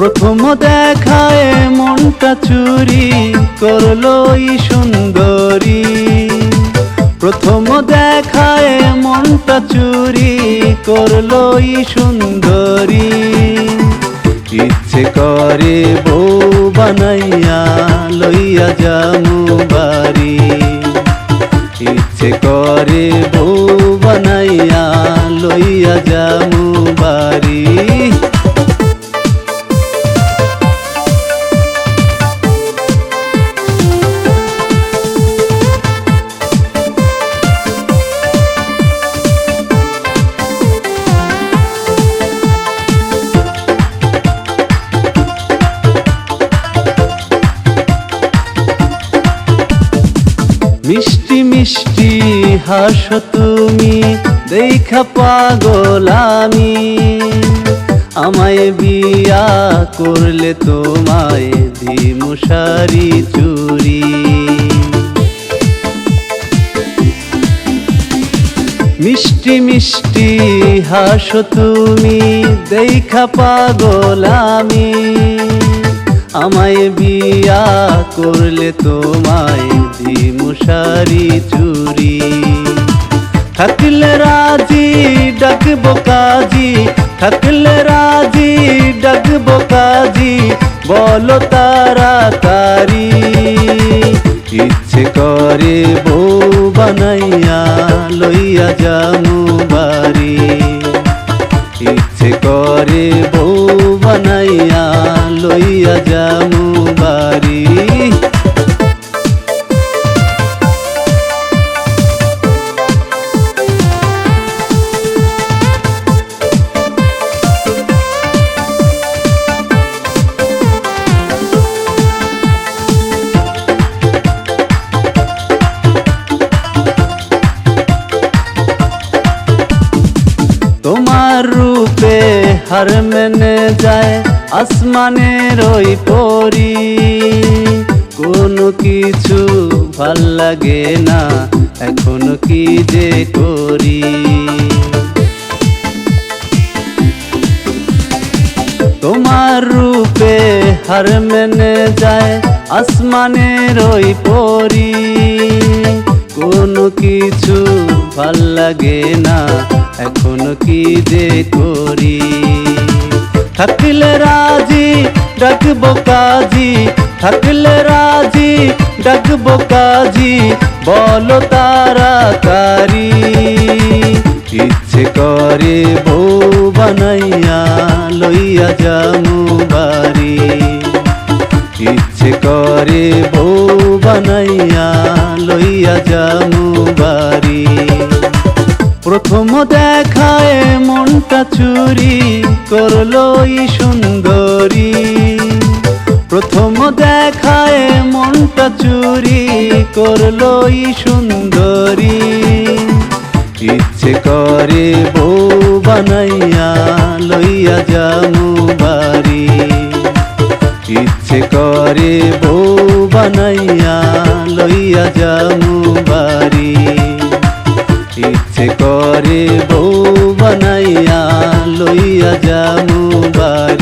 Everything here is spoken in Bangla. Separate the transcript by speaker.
Speaker 1: প্রথম দেখায় মনটা চুরি করল সুন্দরী। প্রথম দেখায় মনটা চুরি করল সুন্দরী। ইচ্ছে করে বউ বানাইয়া লইয়া যামু বাড়ি। ইচ্ছে করে বউ বানাইয়া মিষ্টি মিষ্টি হাসো তুমি, দেখা পাগল আমি আমায় বিয়া করলে তোমায় দিমুশারি চুরি। মিষ্টি মিষ্টি হাসো তুমি, দেখা পাগল আমি আমায় বিয়া করলে তোমায় দিমুশারি চুরি। থাকলে রাজি, ডাকবো কাজি। থাকলে রাজি, ডাকবো কাজি। বলো তাড়াতাড়ি। ইচ্ছে করে বউ বানাইয়া লইয়া যামু বাড়ি। ইচ্ছে করে বউ বানাইয়া লইয়া যামু বাড়ি তোমার রূপে হার মেনে যায় আসমানের ওই পরি। কোনো কিছু ভালো লাগে না, এখন কি যে করি? তোমার রূপে হার মেনে যায় আসমানের ওই পরি। কোনো কিছু ভালো লাগে না, এখন কি যে করি? থাকলে রাজি, ডাকবো কাজি। থাকলে রাজি, ডাকবো কাজি। বলো তাড়াতাড়ি ইচ্ছে করে বউ বানাইয়া লইয়া যামু বাড়ি। ইচ্ছে করে বউ বানাইয়া প্রথম দেখায় মনটা চুরি করল সুন্দরী। প্রথম দেখায় মনটা চুরি করল সুন্দরী। ইচ্ছে করে বউ বানাইয়া লইয়া যামু বাড়ি। ইচ্ছে করে বউ বানাইয়া লইয়া যামু বাড়ি। হাতে করে বউ বানাইয়া লইয়া যামু বাড়ি।